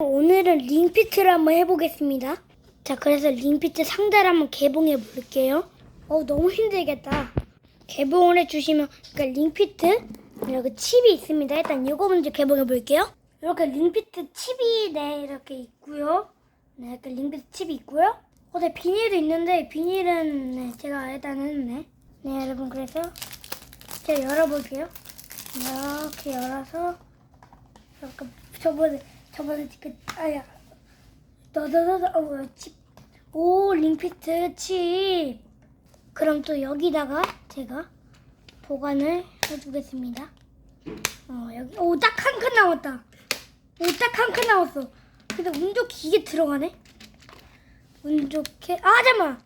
오늘은 링피트를 한번 해보겠습니다. 자, 그래서 링피트 상자를 한번 개봉해 볼게요. 어, 너무 힘들겠다. 개봉을 해주시면, 그러니까 링피트, 이렇게 칩이 있습니다. 일단 이거 먼저 개봉해 볼게요. 이렇게 링피트 칩이, 네, 이렇게 있고요. 네, 이렇게 링피트 칩이 있고요. 어, 네, 비닐도 있는데, 비닐은, 네, 제가 일단은, 네. 네, 여러분, 그래서, 제가 열어볼게요. 이렇게 열어서, 이렇게, 저번에, 저번에 그, 아야, 너너너너, 어, 칩. 오, 링피트 칩. 그럼 또 여기다가 제가 보관을 해주겠습니다. 어, 여기, 오, 딱 한 칸 남았다. 오, 딱 한 칸 남았어. 근데 운 좋게 이게 들어가네? 운 좋게, 아, 잠깐만.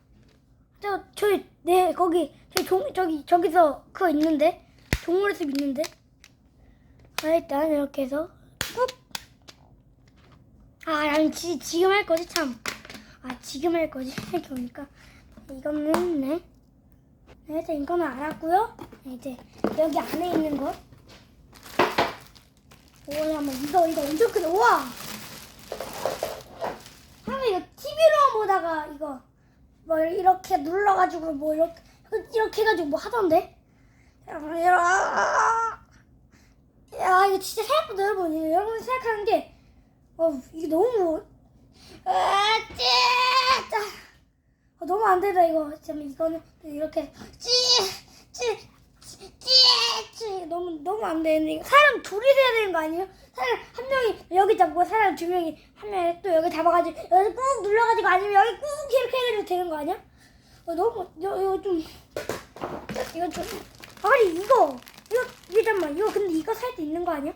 저, 저기, 네, 거기, 저기, 종, 저기, 저기서 그거 있는데? 동물의 숲 있는데? 아, 일단 이렇게 해서 꾹. 아, 난 지, 지금 할 거지, 참. 아, 지금 할 거지. 이렇게 오니까. 이거는, 네. 네, 일단 이거는 알았고요. 네, 이제 여기 안에 있는 거. 오, 잠깐만. 이거, 이거 엄청 크다. 우와! 하면 이거 TV로 보다가 이거 뭐 이렇게 눌러가지고 뭐 이렇게 이렇게 해가지고 뭐 하던데. 야 이거 진짜 생각보다 여러분 여러분 생각하는 게 어, 이게 너무 아, 찌! 어, 너무 안 되다 이거. 잠깐 이거는 이렇게 찌! 찌! 찌! 찌! 너무 너무 안 되는데 이거 사람 둘이 돼야 되는 거 아니에요? 사람 한 명이 여기 잡고 사람 두 명이 한 명이 또 여기 잡아가지고 여기 꾹 눌러가지고 아니면 여기 꾹 이렇게 해가지고 되는 거 아니야? 어, 너무 이거, 이거 좀 이거 좀 아니 이거 이거 잠만 이거 근데 이거 살 때 있는 거 아니야?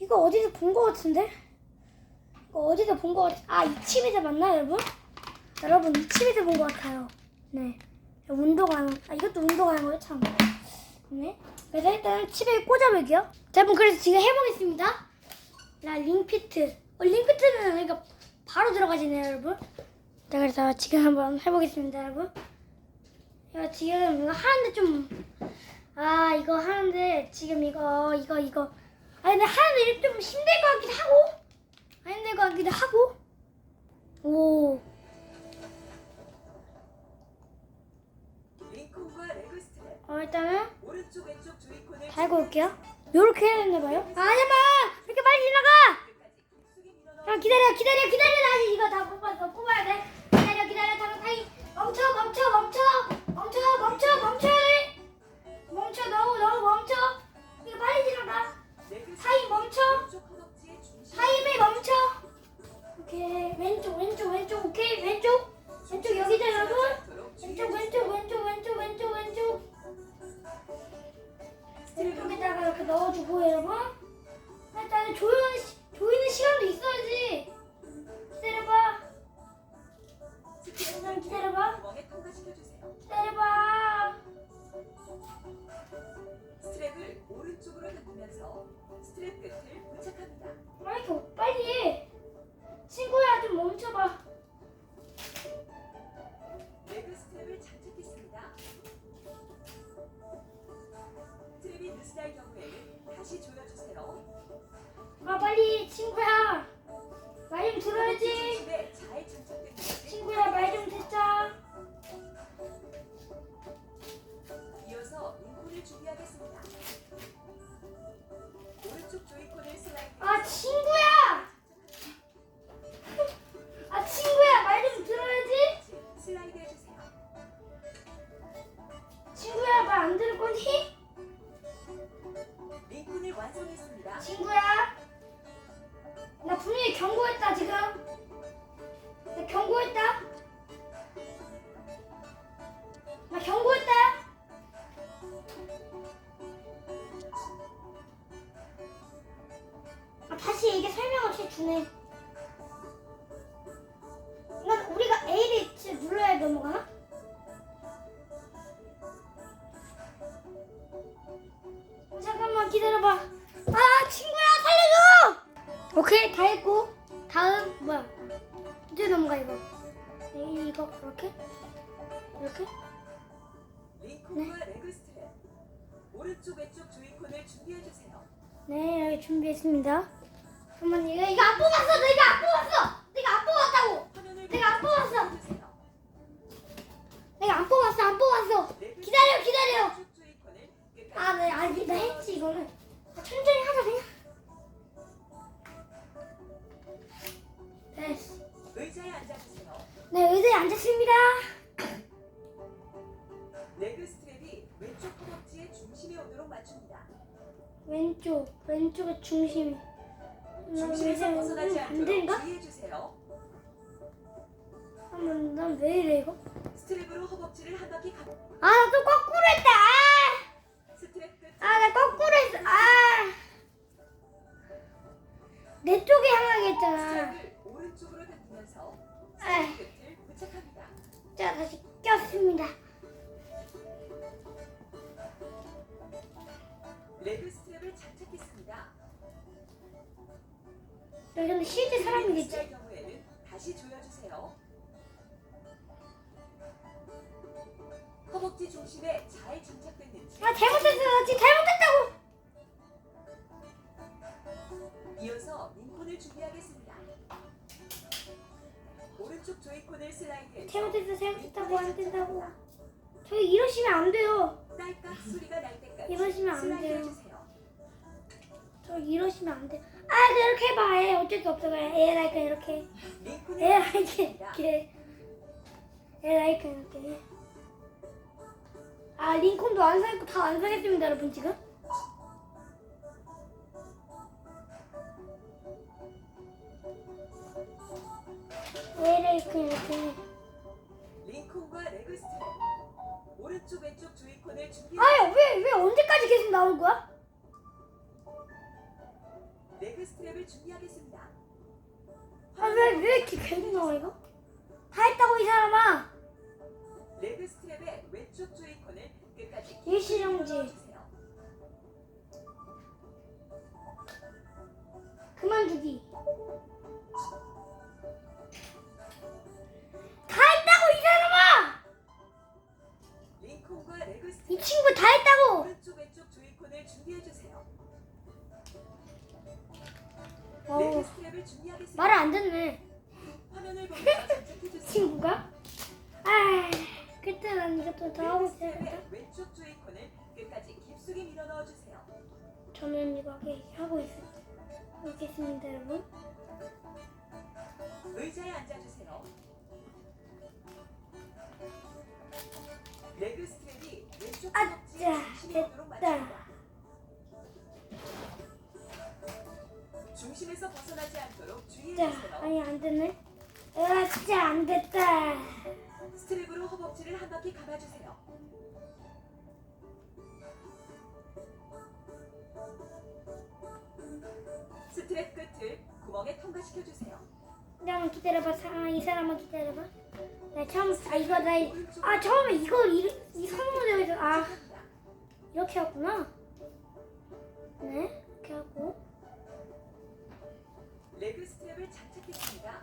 이거 어디서 본 거 같은데? 이거 어디서 본거 같아? 아이 칩에서 맞나 여러분? 여러분 이 칩에서 본거 같아요. 네. 운동하는 아 이것도 운동하는 거예요 참. 네. 그래서 일단 칩에 꽂아볼게요. 자, 여러분 그래서 지금 해보겠습니다. 나 링피트. 어, 링피트는 그러니까 바로 들어가지네요, 여러분. 자, 그래서 지금 한번 해보겠습니다, 여러분. 이거 지금 이거 하는데 좀, 아, 이거 하는데 지금 이거, 이거, 이거. 아, 근데 하는데 좀 힘들 것 같기도 하고, 것 같기도 하고. 오, 어, 일단은 달고 올게요. 요렇게 해야 되나 봐요? 아, 잠깐만! 이렇게 빨리 지나가! 밀어넣어 자, 기다려, 기다려, 기다려. 나 아직 이거 다 뽑아서 뽑아야 돼. 기다려, 기다려. 잠깐 사이 멈춰, 멈춰, 멈춰, 멈춰, 멈춰, 멈춰야 돼. 멈춰, 너무, 너무 멈춰. 이거 빨리 지나가. 사이 멈춰. 멈춰. 오케이, 왼쪽, 왼쪽, 왼쪽. 오케이, 왼쪽, 왼쪽 여기죠, 여러분. 왼쪽, 왼쪽, 왼쪽, 왼쪽, 왼쪽, 왼쪽. 왼쪽에다가 이렇게 넣어주고 여러분. 일단은 조이는 시- 조이는 시간도 있어야지. 기다려봐. 잠깐 기다려봐. 기다려봐. 스트랩을 오른쪽으로 당기면서 스트랩 끝을 레그 스트랩 오른쪽 왼쪽 조이콘을 준비해 주세요. 네 여기 준비했습니다. 잠깐만 이거 이거 안 뽑았어! 내가 안 뽑았어! 내가 안 뽑았다고! 화면을 내가 안 보면서 뽑았어. 주세요. 내가 안 뽑았어 안 뽑았어! 레그 기다려 기다려! 왼쪽 끝까지 아 네 아니 나 했지 이거는. 아, 천천히 하자 그냥. 됐어. 의자에 앉아주세요. 네 의자에 앉았습니다 맞춥니다. 왼쪽 왼쪽의 중심이 음, 중심에서 벗어나지? 않도록 주의해주세요. 한번 난왜 이래 이거 스트랩으로 허벅지를 한 바퀴 가. 아나 또 거꾸로 했다 스트랩 끝. 아나 거꾸로 했어 아내 쪽에 향하게 했잖아 스트랩을 오른쪽으로 당기면서 에이. 스트랩 끝을 부착합니다. 자 다시 꼈습니다 레그 스트랩을 장착했습니다. 여기 근데 실제 사람이겠지 경우에는 다시 조여주세요. 허벅지 중심에 잘 장착됐는지 아 잘못했어 나 지금 잘못했다고 이어서 링콘을 준비하겠습니다. 오른쪽 조이콘을 슬라이드해서 잘못했어 잘못했다고 안 된다고 저희 이러시면 안 돼요 딸깍 소리가 날 때까지 이러시면 안 슬라이드 돼요. 해주세요. 저 이러시면 안 돼. 아, 그렇게 해봐. 해. 어쩔 수 없어. 그냥 에라이까 이렇게. 링콘을 에라이까 준비했습니다. 이렇게. 에라이까 이렇게. 아, 링콘도 완성했고 다 완성했습니다, 여러분 지금. 에라이까 이렇게. 오른쪽 왼쪽 조이콘을 준비 아, 왜, 왜 언제까지 계속 나올 거야? 레그 스트랩을 준비하겠습니다. 아, 왜, 왜 이렇게 계속 나와, 이거? 다 했다고, 이 사람아. 레그 스트랩의 왼쪽 조이콘을 끝까지 일시정지. 넣어주세요. 그만 두기. 이 친구 다 했다고. 오른쪽 왼쪽 조이콘을 준비해 주세요. 어, 레그 스트랩을 준비하겠습니다. 말을 안 듣네. 화면을 보면서 장착해 주세요. 친구가? 아, 그때 난 이것도 더 하고 있어야겠다. 스트랩의 왼쪽 조이콘을 끝까지 깊숙이 밀어 넣어 주세요. 저는 이거 하고 있, 있겠습니다, 여러분. 의자에 앉아 주세요. 레그 스트랩이 왼쪽 아짜, 됐다. 중심에서 벗어나지 않도록 주의해 자, 주세요. 아니 안 됐네. 아, 진짜 안 됐다. 스트랩으로 허벅지를 한 바퀴 감아주세요. 스트랩 끝을 구멍에 통과시켜 주세요. 그냥 기다려봐, 사, 이 사람만 기다려봐. 나 처음, 아 이거 나, 이- 아 처음에 이걸 이, 이 선물에서 아 이렇게 하구나. 네, 이렇게 하고. 레그 스트랩을 장착했습니다.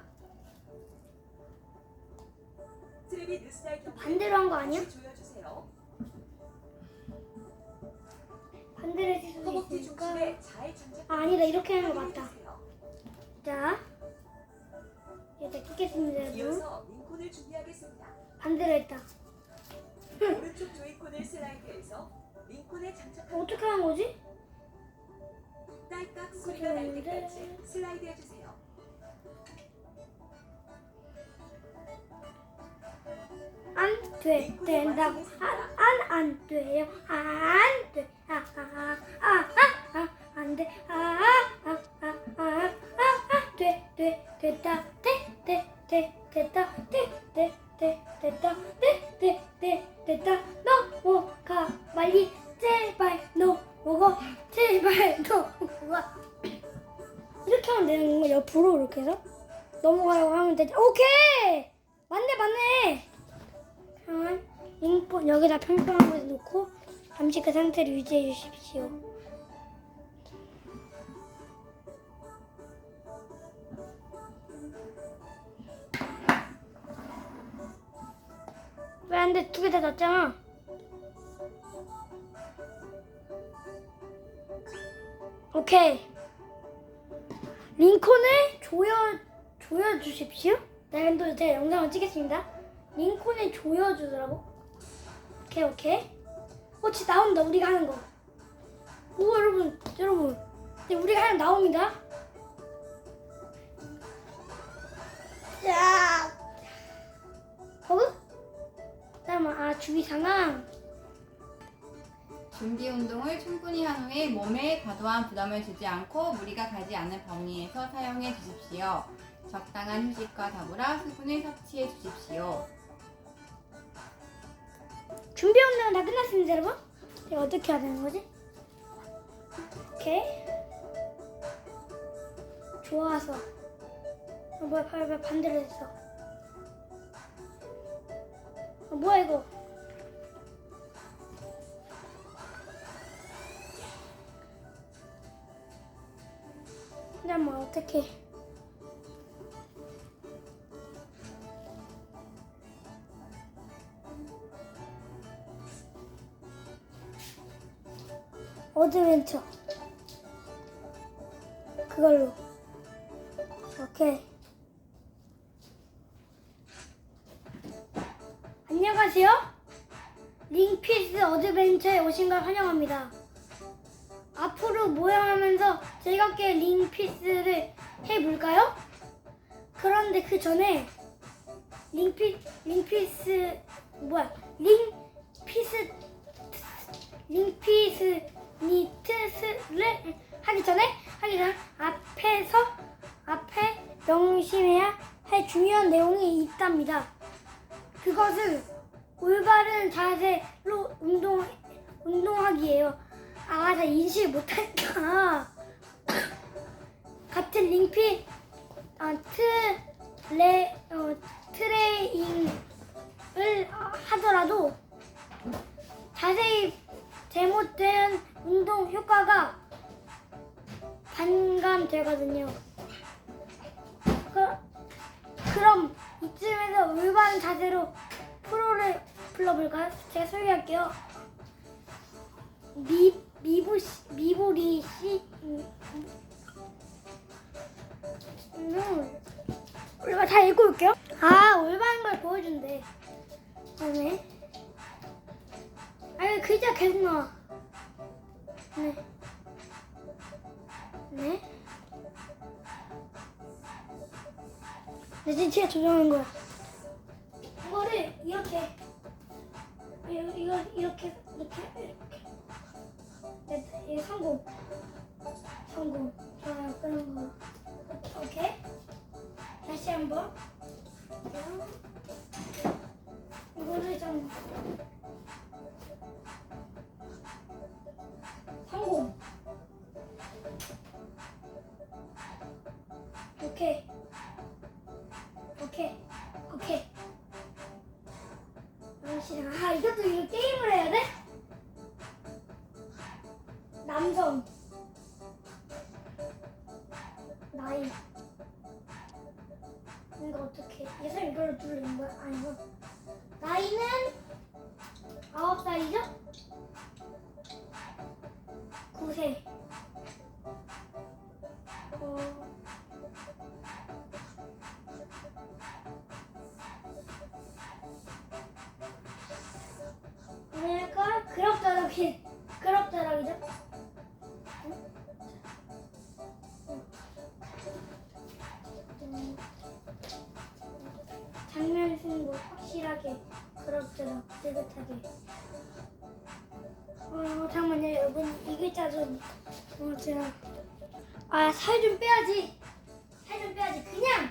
스트랩이 느슨할 경우에 반대로 한 거 아니야? 조여주세요. 반대로 했을 수도 허벅지 있으니까. 중심에 잘 장착. 아, 아니다. 이렇게 하는 거 맞다. 자, 일단 끼겠습니다, 여러분. 이어서 링콘을 준비하겠습니다. 반대로 했다. 오른쪽 조이콘을 슬라이드해서 링콘에 장착합니다. 어떻게 하는 거지? 딸깍 소리가 날 때까지 슬라이드 해주세요. 안 돼, 된다고. 안, 안, 안 돼요. 안 돼. 아, 아, 아, 아, 아, 아, 안 돼. 아, 아, 아, 아, 아, 아, 아, 돼, 돼, 됐다. 돼, 돼. 돼, 돼? 두개다 넣었잖아. 오케이. 링콘을 조여 조여 주십시오. 네, 또 제가 영상을 찍겠습니다. 링콘을 조여 주더라고. 오케이 오케이. 어, 진짜 나온다 우리가 하는 거. 오 여러분 여러분, 네, 우리가 하는 거 나옵니다. 자, 잠깐만 아 주위 상황. 준비 운동을 충분히 한 후에 몸에 과도한 부담을 주지 않고 무리가 가지 않는 범위에서 사용해 주십시오. 적당한 휴식과 더불어 수분을 섭취해 주십시오. 준비 운동은 다 끝났습니다, 여러분. 이거 어떻게 해야 되는 거지? 오케이. 좋아서. 어, 뭐야, 반대로 했어. 어, 뭐야, 이거. 잠깐만, 어떻게. 어드벤처. 그걸로. 오케이. 어드벤처에 오신 걸 환영합니다. 앞으로 모양하면서 즐겁게 링피스를 해볼까요? 그런데 그 전에 링피 링피스 뭐야 링피스 링피스 니트스를 하기 전에 하기 전 앞에서 앞에 명심해야 할 중요한 내용이 있답니다. 그것은 올바른 자세로 운동 운동하기예요. 아, 나 인식 못했다. 같은 링피 아, 트레 어, 트레이닝을 하더라도 자세히 잘못된 운동 효과가 반감되거든요. 그, 그럼 이쯤에서 올바른 자세로 프로를 불러볼까요? 제가 소개할게요. 미 미보 씨 미보리 씨 음, 음. 우리가 다 읽고 올게요. 아 올바른 걸 보여준대. 그다음에 아니 글자 계속 나와. 네. 네. 네, 지금 제가 조정한 거야. 이렇게 이렇게 이렇게. 네, 이 성공. 성공. 좋아요. 그런 거. 오케이. 다시 한번. 이거를 좀 그럭저럭이죠? 음, 장면 승부 확실하게 그럭저럭 느긋하게. 어 잠깐만요. 여러분 이 글자 좀 어 제가 아살 좀 빼야지. 살 좀 빼야지. 그냥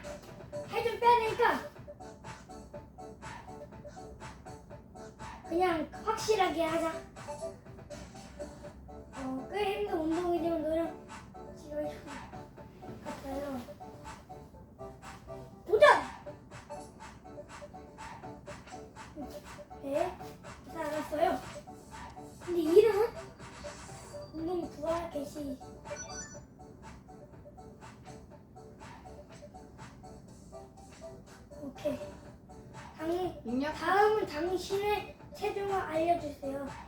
살 좀 빼야 되니까. 그냥 확실하게 하자 어꽤 힘든 운동이지만 노력 지금 같아요? 도전! 네 알았어요. 근데 이름은 운동 부활 개시. 오케이. 당, 다음은 당신의 체중을 알려주세요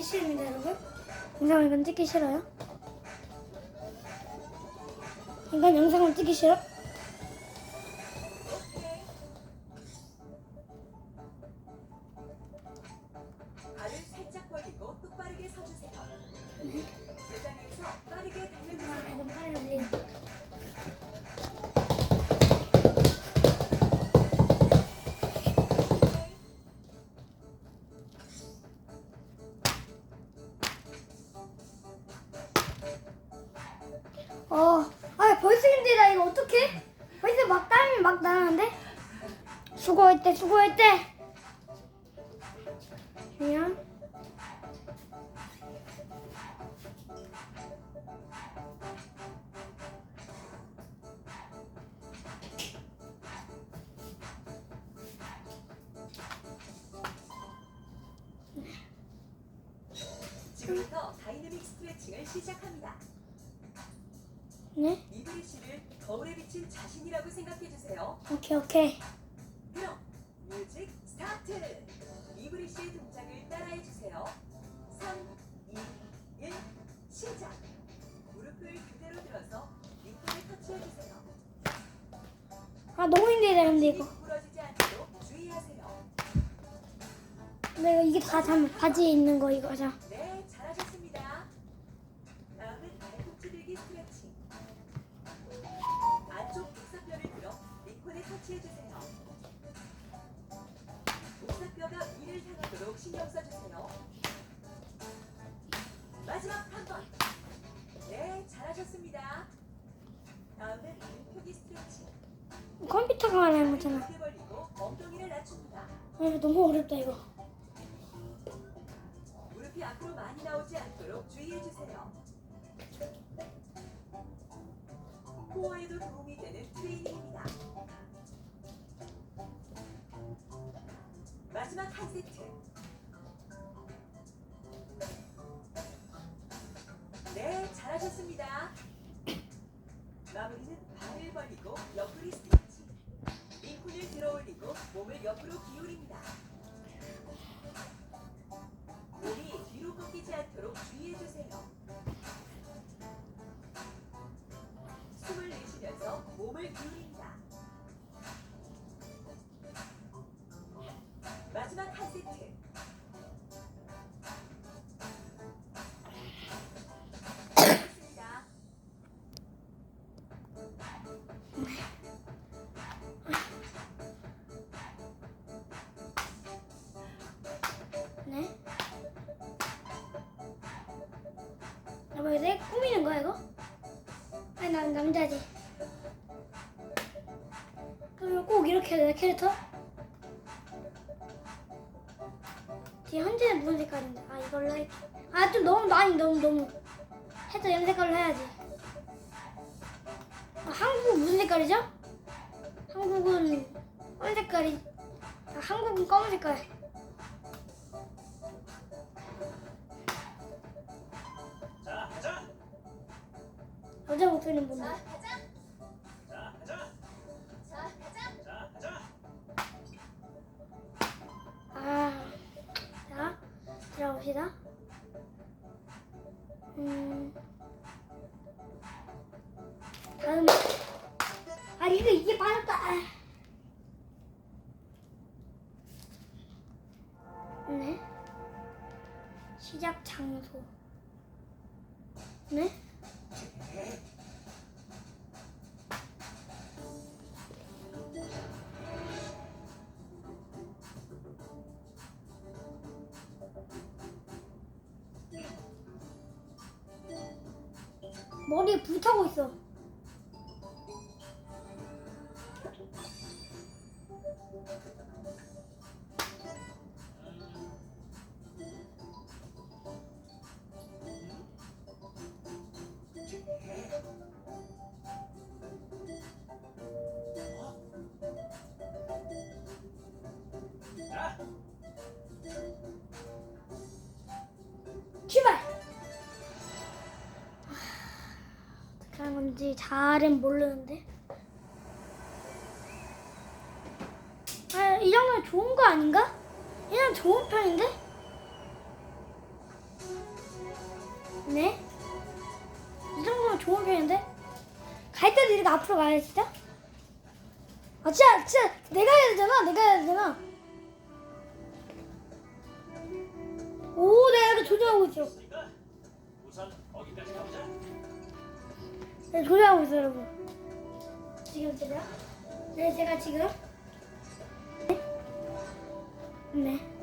찍기 싫습니다, 여러분. 영상을 이건 찍기 싫어요. 이건 영상을 찍기 싫어? 수고했대 수고했대 그냥 지금부터 다이내믹 스트레칭을 시작합니다. 네? 이브리 씨를 거울에 비친 자신이라고 생각해 주세요. 오케이 오케이 뮤직 스타트! 이브리 씨의 동작을 따라해주세요. 3, 2, 1, 시작! 무릎을 그대로 들어서 윗발을 터치해주세요. 아 너무 힘들다 근데 이거 부러지지 않도록 주의하세요. 내가 이게 다 잠, 바지에 있는 거 이거 자 써주세요. 마지막 한 번. 네, 잘하셨습니다. 다음은 눈표기 스트레칭. 컴퓨터가 말하는 거잖아 어깨 벌리고 엉덩이를 낮춥니다. 아 너무 어렵다 이거 무릎이 앞으로 많이 나오지 않도록 주의해주세요. 코어에도 도움이 되는 트레이닝입니다. 마지막 한 세트. 이렇게 해야 캐릭터? 뒤에 현재는 무슨 색깔인데? 아, 이걸로 할게. 아, 좀 너무, 많이 너무, 너무. 해도 염색깔로 해야지. 한국 무슨 색깔이죠? 한국은 검은 색깔이 아, 한국은 검은 색깔. 자, 가자. 여자 목소리는 뭔데? 들어봅시다. 음, 다음, 아 이거 이게 빠졌다. 아. 네. 시작 장소. 머리에 불 타고 있어. 하는 건지 잘은 모르는데. 아, 이 정도면 좋은 거 아닌가? 이건 좋은 편인데? 네? 이 정도면 좋은 편인데? 갈 때도 이렇게 앞으로 가야 진짜? 아, 진짜, 진짜, 내가 해야 되잖아, 내가 해야 되잖아. 오, 내가 이렇게 조절하고 있어. 네, 조절하고 있어요, 여러분. 지금 제가? 네, 제가 지금. 네. 네.